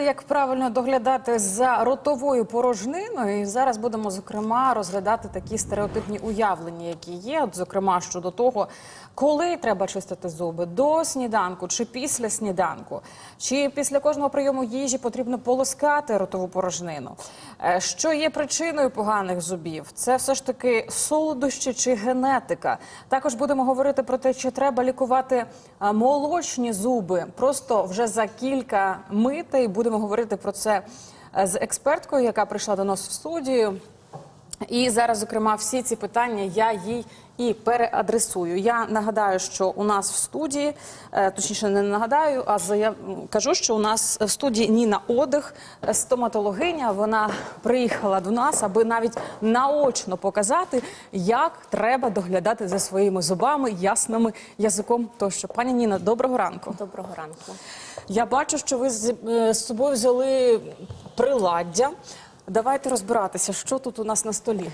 як правильно доглядати за ротовою порожниною. І зараз будемо зокрема розглядати такі стереотипні уявлення, які є. От, зокрема, щодо того, коли треба чистити зуби до сніданку чи після сніданку, чи після кожного прийому їжі потрібно полоскати ротову порожнину. Е, Що є причиною поганих зубів? Це все ж таки солодощі чи генетика. Також будемо говорити про те, чи треба лікувати молочні зуби просто вже за кілька митей. Будемо говорити про це з експерткою, яка прийшла до нас в студію. І зараз, зокрема, всі ці питання я їй і переадресую. Я нагадаю, що у нас в студії, е, точніше, не нагадаю, а заяв... кажу, що у нас в студії Ніна Одих, е, стоматологиня. Вона приїхала до нас, аби навіть наочно показати, як треба доглядати за своїми зубами, ясними язиком. Тощо, пані Ніна, доброго ранку. Доброго ранку. Я бачу, що ви е, з собою взяли приладдя. Давайте розбиратися, що тут у нас на столі.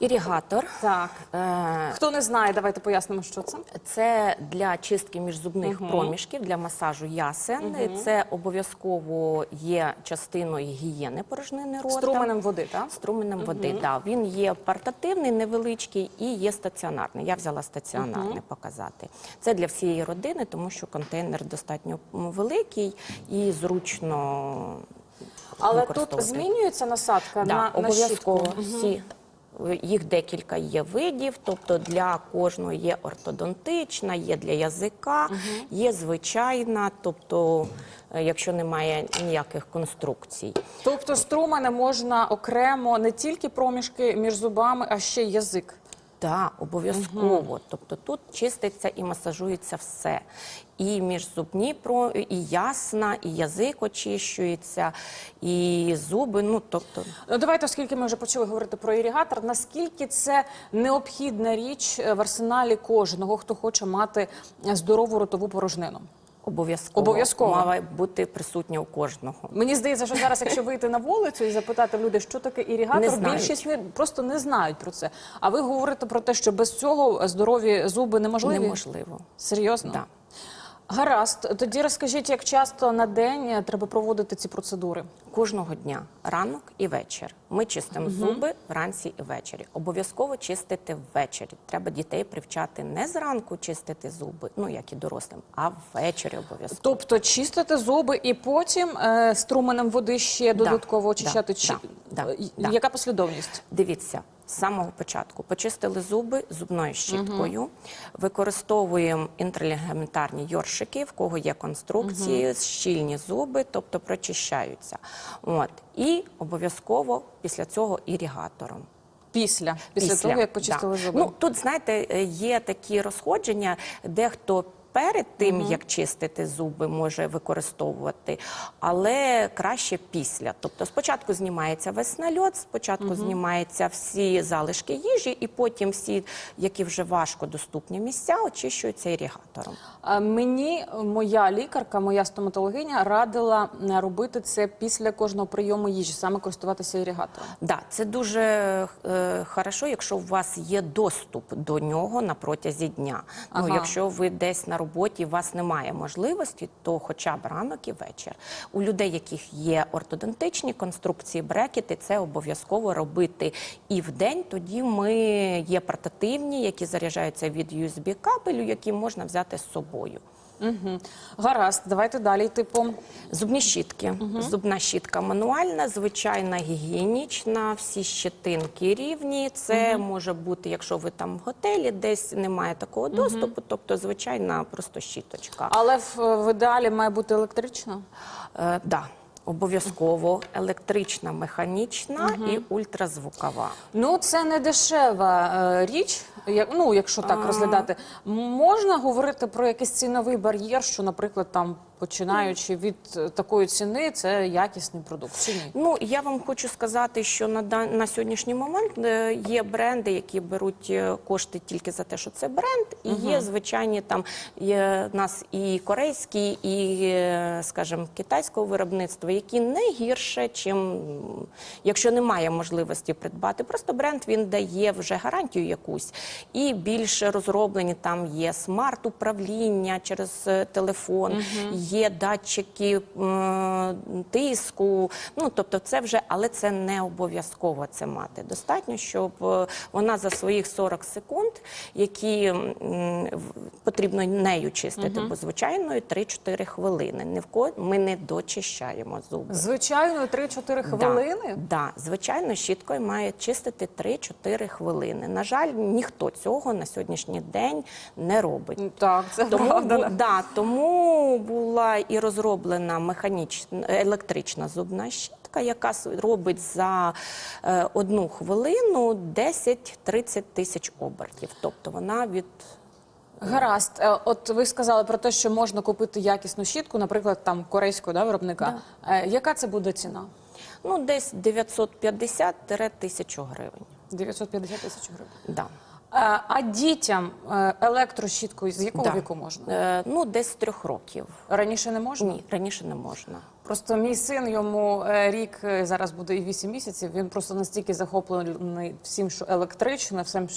Ірігатор. Так. Е, Хто не знає, давайте пояснимо, що це. Це для чистки міжзубних проміжків, для масажу ясен. Це обов'язково є частиною гігієни порожнини рота. Струменем води, так? Струменем води, так. Він є портативний, невеличкий і є стаціонарний. Я взяла стаціонарний показати. Це для всієї родини, тому що контейнер достатньо великий і зручно Але тут використовувати. змінюється насадка Да, на, на обов'язково всі. Їх декілька є видів, тобто для кожного є ортодонтична, є для язика, є звичайна, тобто е, якщо немає ніяких конструкцій. Тобто струмене можна окремо не тільки проміжки між зубами, а ще й язик. Так, обов'язково. Тобто тут чиститься і масажується все. І міжзубні про і ясна, і язик очищується, і зуби. Ну тобто Ну, Давайте, оскільки ми вже почали говорити про іригатор, наскільки це необхідна річ е, в арсеналі кожного, хто хоче мати е, здорову ротову порожнину? Обов'язково Обов'язково. мала бути присутня у кожного. Мені здається, що зараз, якщо вийти на вулицю і запитати людей, що таке Не знають. більшість просто не знають про це. А ви говорите про те, що без цього здорові зуби неможливі? Неможливо. Серйозно? Да. Гаразд. Тоді розкажіть, як часто на день е, треба проводити ці процедури? Кожного дня, ранок і вечір. Ми чистимо зуби вранці і ввечері. Обов'язково чистити ввечері. Треба дітей привчати не зранку чистити зуби, ну як і дорослим, а ввечері обов'язково. Тобто чистити зуби і потім е, струменем води ще Да, додатково очищати? да, Чи... да, да, Е, да. Яка послідовність? Дивіться, з самого початку почистили зуби зубною щіткою, використовуємо інтралігаментарні йоршики, в кого є конструкції, щільні зуби, тобто прочищаються. От. І обов'язково після цього ірігатором. Після, після, того, як почистили да. зуби? Ну тут знаєте, е, є такі розходження, дехто. Перед тим як чистити зуби, може використовувати, але краще після. Тобто, спочатку знімається весь нальот, спочатку знімаються всі залишки їжі, і потім всі, які вже важко доступні місця, очищуються ірігатором. Мені моя лікарка, моя стоматологиня радила е, робити це після кожного прийому їжі, саме користуватися іригатором. Да, це дуже е, хорошо, якщо у вас є доступ до нього на протязі дня. Ага. Ну, якщо ви десь на роботі, у вас немає можливості, то хоча б ранок і вечір. У людей, яких є ортодонтичні конструкції, брекети, це обов'язково робити і в день. Тоді ми є портативні, які заряджаються від USB кабелю, які можна взяти з собою. Угу. Гаразд, давайте далі. Типу, Зубні щітки. Зубна щітка мануальна, звичайна гігієнічна, всі щетинки рівні. Це може бути, якщо ви там в готелі, десь немає такого доступу, тобто звичайна просто щіточка. але в, в ідеалі має бути електрична? Е, да, обов'язково електрична, механічна і ультразвукова. Ну, це не дешева е, річ. Як, ну, якщо так розглядати, можна говорити про якийсь ціновий бар'єр, що, наприклад, там починаючи від е, такої ціни, це якісний продукт. Чи ні? Ну я вам хочу сказати, що на на сьогоднішній момент е, є бренди, які беруть е, кошти тільки за те, що це бренд, і є звичайні там є нас і корейські, і, скажімо, китайського виробництва, які не гірше, чим якщо немає можливості придбати. Просто бренд він дає вже гарантію якусь, і більше розроблені там є смарт-управління через телефон, є датчики тиску. Ну тобто, це вже, але це не обов'язково це мати. Достатньо, щоб е, вона за своїх 40 секунд, які потрібно нею чистити, бо звичайною 3-4 хвилини. Ні в ко ми не дочищаємо зуби. Звичайно, 3-4 хвилини. Да, да, звичайно, щіткою має чистити 3-4 хвилини. На жаль, ніхто цього на сьогоднішній день не робить. Так, це Тому, правда. да, тому була і розроблена механічна електрична зубна щітка, яка робить за е, одну хвилину 10-30 тисяч обертів. Тобто вона від Гаразд, Е, от ви сказали про те, що можна купити якісну щітку, наприклад, там корейського да, виробника. Е, Яка це буде ціна? ну десь 950-1000 гривень. 950 тисяч гривень. Да. А дітям е, електрощіткою з якого Да. віку можна? Е, ну, десь з трьох років. Раніше не можна? Ні, раніше не можна. Просто мій син йому е, рік е, зараз буде і 8 місяців. Він просто настільки захоплений всім, що електричне, всім,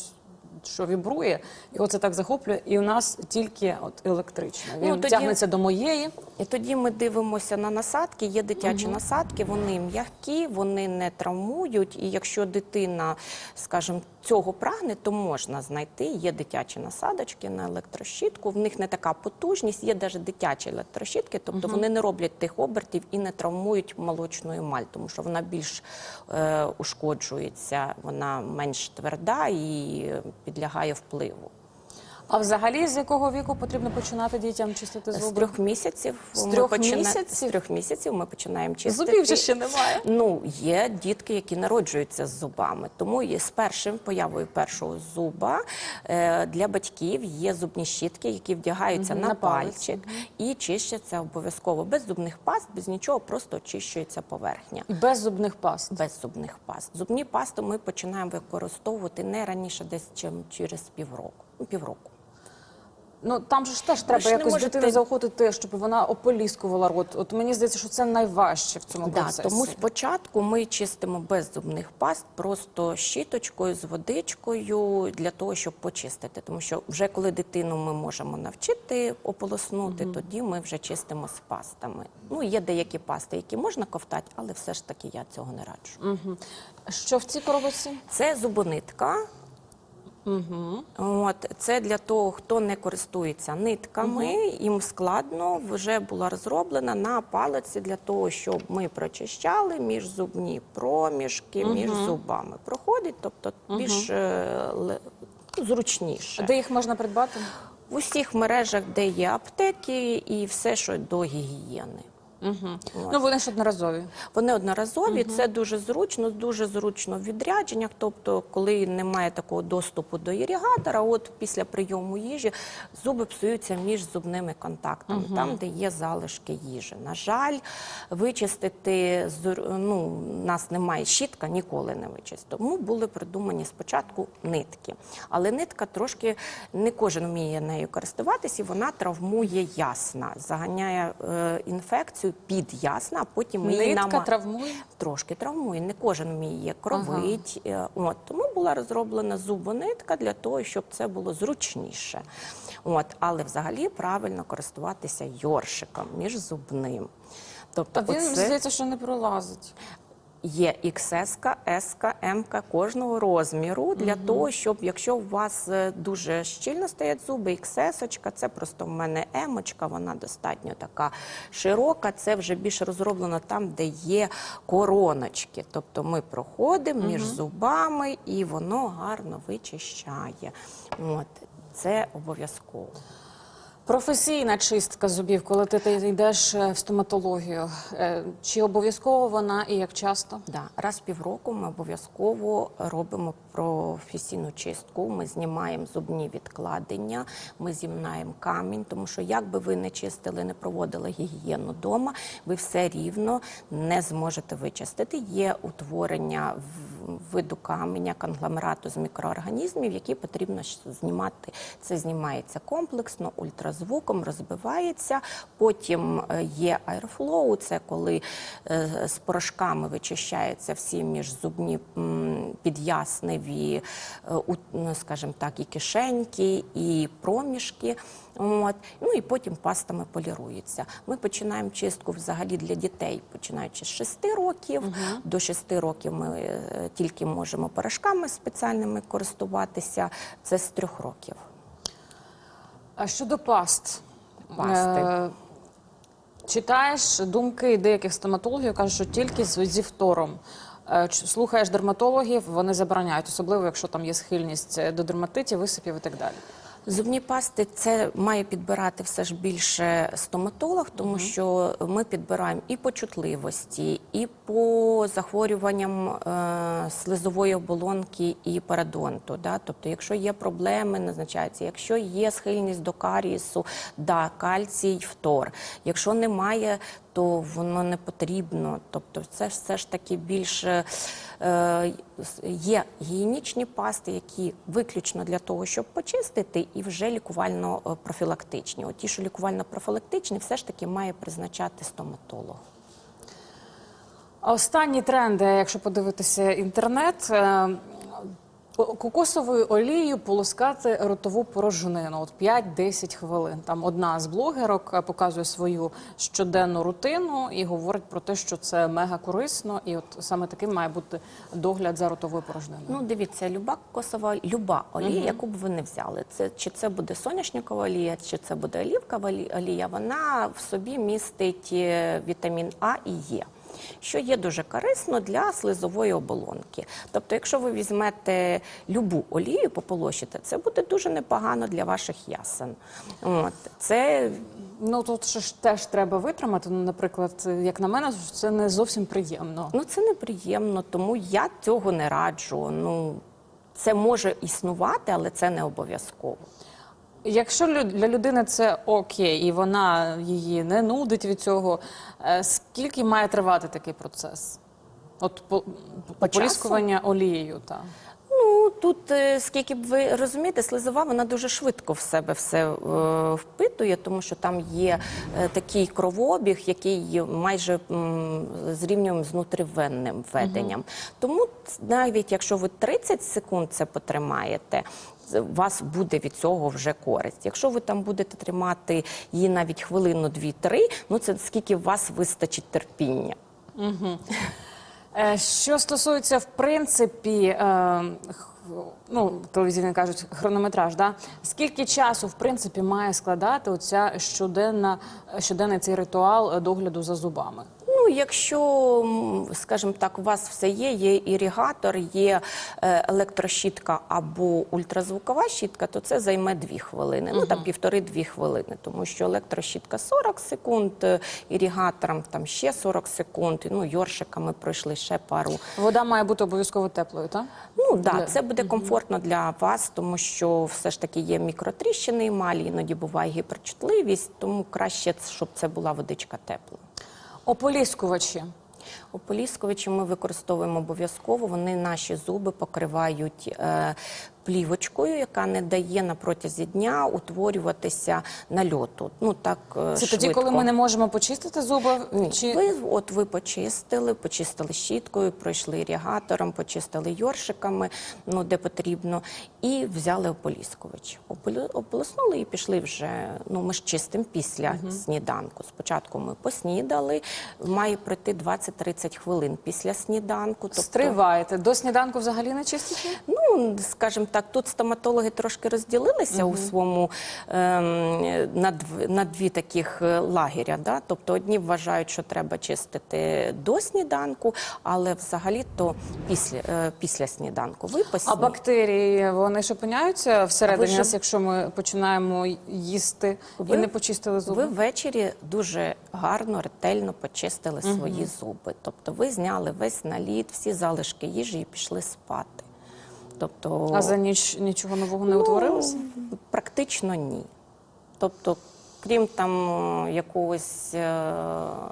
що вібрує, його це так захоплює. І у нас тільки от електричне. Він Ну, тоді- тягнеться до моєї. І тоді ми дивимося на насадки. Є дитячі насадки, вони м'які, вони не травмують. І якщо дитина, скажімо, цього прагне, то можна знайти. Є дитячі насадочки на електрощітку. В них не така потужність, є навіть дитячі електрощітки, тобто вони не роблять тих обертів і не травмують молочну емаль, тому що вона більш е, ушкоджується, вона менш тверда і підлягає впливу. А взагалі з якого віку потрібно починати дітям чистити З трьох місяців З ми трьох почина- місяців? з трьох місяців ми починаємо чистити. Зубів же ще немає. Ну, є дітки, які народжуються з зубами. Тому є з першим появою першого зуба е, для батьків є зубні щітки, які вдягаються Мгм, на, на пальчик і чищаться обов'язково. Без зубних паст, без нічого, просто очищується поверхня. Без зубних паст. Без зубних паст. Зубні пасти ми починаємо використовувати не раніше, десь чим через півроку. Півроку. Ну там же ж теж треба ж не якось можете- дитину заохотити, щоб вона ополіскувала рот. От мені здається, що це найважче в цьому Да, процесі. тому спочатку ми чистимо без зубних паст, просто щіточкою з водичкою для того, щоб почистити. Тому що вже коли дитину ми можемо навчити ополоснути, тоді ми вже чистимо з пастами. Ну є деякі пасти, які можна ковтати, але все ж таки я цього не раджу. Що в цій коробочці? Це зубонитка. Угу. От це для того, хто не користується нитками, їм складно вже була розроблена на палиці для того, щоб ми прочищали міжзубні проміжки між зубами. Проходить, тобто більш е, зручніше. Де їх можна придбати? В усіх мережах, де є аптеки, і все, що до гігієни. Угу. От. Ну вони ж одноразові. Вони одноразові, це дуже зручно, дуже зручно в відрядженнях. Тобто, коли немає такого доступу до іригатора, от після прийому їжі зуби псуються між зубними контактами, там, де є залишки їжі. На жаль, вичистити ну, у нас немає щітка, ніколи не вичистить. Тому були придумані спочатку нитки. Але нитка трошки не кожен вміє нею користуватися, і вона травмує ясна, заганяє е, інфекцію під ясна, а потім її Нитка нама... травмує. Трошки травмує, не кожен вміє кровить. Ага. От тому була розроблена зубонитка для того, щоб це було зручніше. От, але взагалі правильно користуватися йоршиком міжзубним. Тобто, А він оце здається, що не пролазить. Є XS, S, M кожного розміру для того, щоб якщо у вас е, дуже щільно стоять зуби, XS, це просто в мене M, вона достатньо така широка. Це вже більше розроблено там, де є короночки. Тобто ми проходимо між зубами і воно гарно вичищає. От. Це обов'язково. Професійна чистка зубів, коли ти, йдеш е, в стоматологію. Е, Чи обов'язково вона і як часто? Да, раз в півроку ми обов'язково робимо професійну чистку. Ми знімаємо зубні відкладення, ми зімнаємо камінь, тому що як би ви не чистили, не проводили гігієну вдома, ви все рівно не зможете вичистити. Є утворення в виду каменя, конгломерату з мікроорганізмів, які потрібно знімати. Це знімається комплексно, ультразвуком, розбивається. Потім е, є аерфлоу, це коли е, з порошками вичищаються всі міжзубні під'ясневі, е, ну, скажімо так, і кишеньки, і проміжки. От. Ну і потім пастами полірується. Ми починаємо чистку взагалі для дітей, починаючи з 6 років. До 6 років ми е, тільки можемо порошками спеціальними користуватися. Це з 3 років. А щодо паст. Пасти. Е, читаєш думки деяких стоматологів, кажуть, що тільки зі фтором. Е, Слухаєш дерматологів, вони забороняють, особливо якщо там є схильність е, до дерматитів, висипів і так далі. Зубні пасти це має підбирати все ж більше стоматолог, тому що ми підбираємо і по чутливості, і по захворюванням е, слизової оболонки і парадонту. Да? Тобто, якщо є проблеми, назначається. Якщо є схильність до карієсу, да, кальцій, фтор. Якщо немає, то воно не потрібно. Тобто, це все ж таки більше е, є гігієнічні пасти, які виключно для того, щоб почистити, і вже лікувально-профілактичні. От ті, що лікувально-профілактичні, все ж таки має призначати стоматолог. Останні тренди, якщо подивитися інтернет, е, кокосовою олією полоскати ротову порожнину. От 5-10 хвилин. Там одна з блогерок е, показує свою щоденну рутину і говорить про те, що це мега корисно, і от саме таким має бути догляд за ротовою порожниною. Ну, дивіться, люба кокосова люба олія, яку б ви не взяли. Це чи це буде соняшникова олія, чи це буде олівкова олі- олія, вона в собі містить е, вітамін А і Е. Що є дуже корисно для слизової оболонки. Тобто, якщо ви візьмете любу олію, пополощите, це буде дуже непогано для ваших ясен. От це Ну тут ж теж треба витримати. Ну, наприклад, як на мене, це не зовсім приємно. Ну, це неприємно, тому я цього не раджу. Ну, це може існувати, але це не обов'язково. Якщо для людини це окей, і вона її не нудить від цього, е, скільки має тривати такий процес? От по, поліскування олією, так. Тут е, скільки б ви розумієте, слизова вона дуже швидко в себе все е, впитує, тому що там є е, такий кровообіг, який майже зрівнюємо з внутривенним введенням. Тому навіть якщо ви 30 секунд це потримаєте. У вас буде від цього вже користь. Якщо ви там будете тримати її навіть хвилину, дві-три, ну це скільки у вас вистачить терпіння. Е, Що стосується, в принципі, е, ну, телевізійні кажуть, хронометраж, да? скільки часу, в принципі, має складати оця щоденна, щоденний цей ритуал е, догляду за зубами? Якщо, скажімо так, у вас все є, є іригатор, є е, електрощітка або ультразвукова щітка, то це займе дві хвилини. Ну там півтори-дві хвилини, тому що електрощітка 40 секунд, е, ірігатором там ще 40 секунд. Ну, йоршиками пройшли ще пару. Вода має бути обов'язково теплою, так? Ну да, це буде комфортно для вас, тому що все ж таки є мікротріщини емалі, іноді буває гіперчутливість, тому краще, щоб це була водичка тепла. Ополіскувачі. Ополіскувачі ми використовуємо обов'язково. Вони наші зуби покривають е, плівочкою, яка не дає на протязі дня утворюватися нальоту. Ну так е, Це тоді, коли ми не можемо почистити зуби? Ні, Чи... ви от ви почистили, почистили щіткою, пройшли ірігатором, почистили йоршиками, ну де потрібно, і взяли ополіскувач. Ополі- Ополоснули і пішли вже. Ну ми ж чистимо після сніданку. Спочатку ми поснідали, має пройти 20-30 хвилин після сніданку. Тобто, Стриваєте. До сніданку взагалі не чистите? Ну, скажімо так, тут стоматологи трошки розділилися у своєму ем, на, дв- на дві таких е, лагеря. Да? Тобто одні вважають, що треба чистити до сніданку, але взагалі-то після, е, після сніданку. Ви А бактерії вони ж опиняються всередині нас, якщо ми починаємо їсти Ви- і не почистили зуби? Ви ввечері дуже гарно, ретельно почистили свої зуби. Тобто ви зняли весь наліт, всі залишки їжі і пішли спати. Тобто, А за ніч нічого нового не утворилося? Ну, Практично ні. Тобто крім там е, якогось е,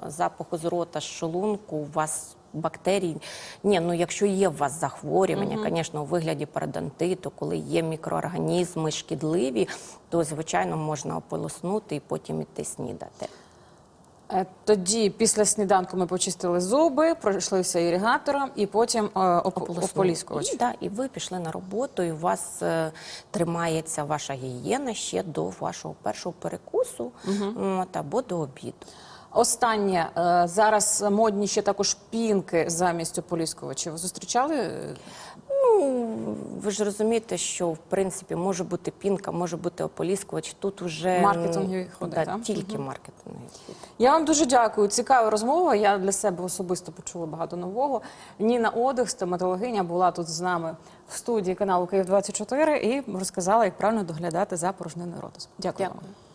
запаху з рота, з шлунку, у вас бактерій. Ні, ну якщо є у вас захворювання, звісно, у вигляді парадонтиту, коли є мікроорганізми шкідливі, то звичайно можна ополоснути і потім іти снідати. Е, Тоді після сніданку ми почистили зуби, пройшлися іригатором і потім е, оп- ополіскувач. І, да, і ви пішли на роботу, і у вас е, тримається ваша гігієна ще до вашого першого перекусу от, або до обіду. Останнє е, зараз модні ще також пінки замість ополіскувачів. Ви зустрічали? Ну, ви ж розумієте, що в принципі може бути пінка, може бути ополіскувач. Тут уже Маркетингові ходи, да, так? тільки маркетингові ходи. Я вам дуже дякую. Цікава розмова. Я для себе особисто почула багато нового. Ніна Одих, стоматологиня, була тут з нами в студії каналу Київ 24 і розказала, як правильно доглядати за порожниною роту. Дякую. Дякую. вам.